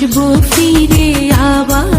আসব ফিরে আবার